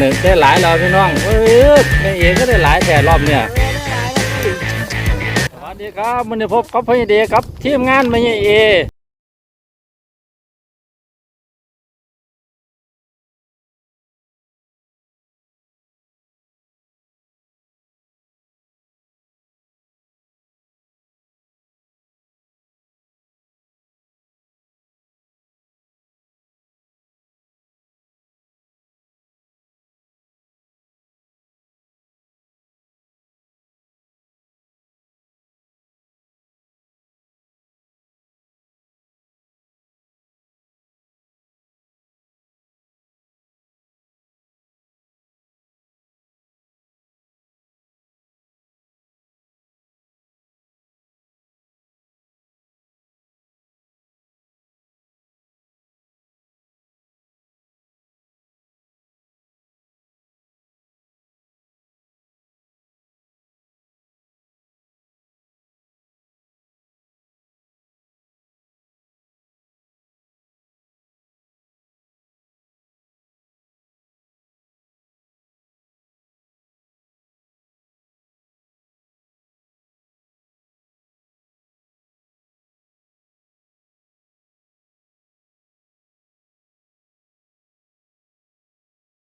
ได้หลายแล้วพี่น้องเออแม่เอก็ได้หลายแต่รอบเนี่ยสวัสดีครับมันนี้พบกับพี่เดครับทีมงานแม่เอ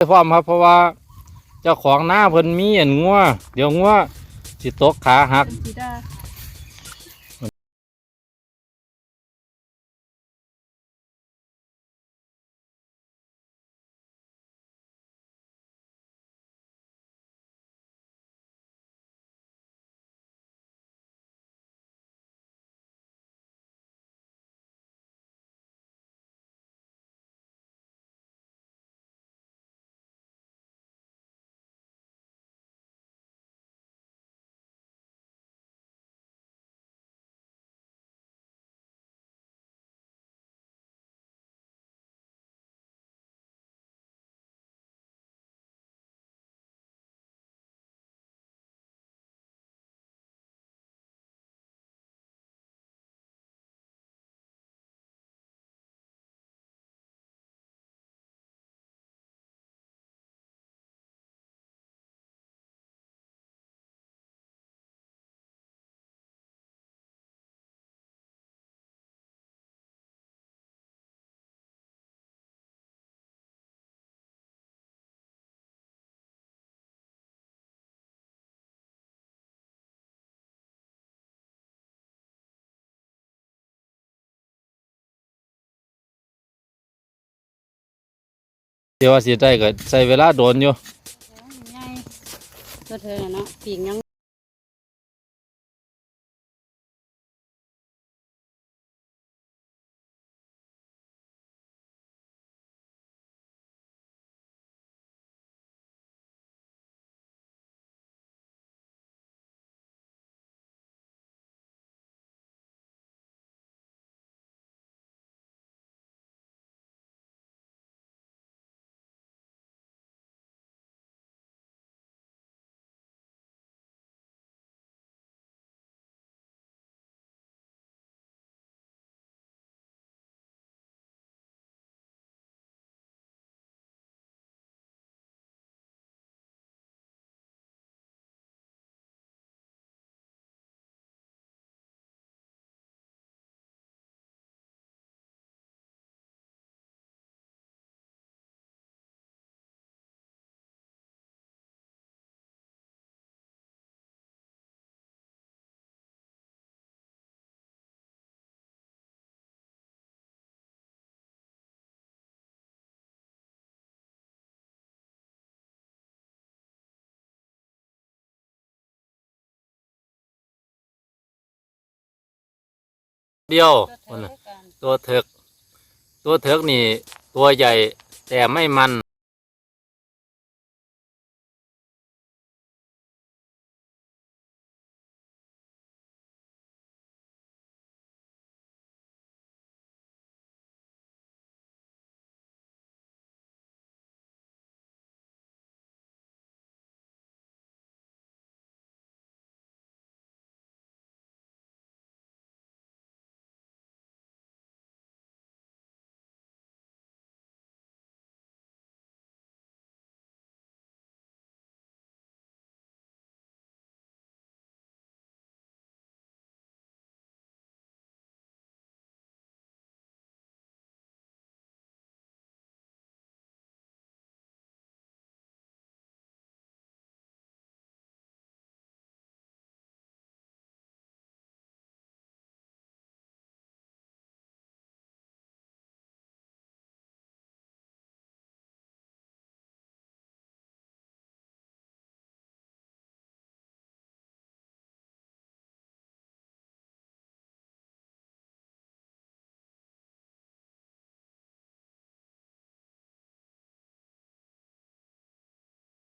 พร้อมครับ เพราะว่าเจ้าของหน้าเพิ่นมีเห็นงัวเดี๋ยวงัวสิตกขาหัก เดี๋ยวว่าสิได้ก็ใช้เวลาโดนอยู่ใหญ่ตัวเธอน่ะเนาะปีกยัง เดียวตัวเธนั่นอน่ะด้วยกันตัวเถิกตัวเถิกนี่ ตัวใหญ่แต่ไม่มัน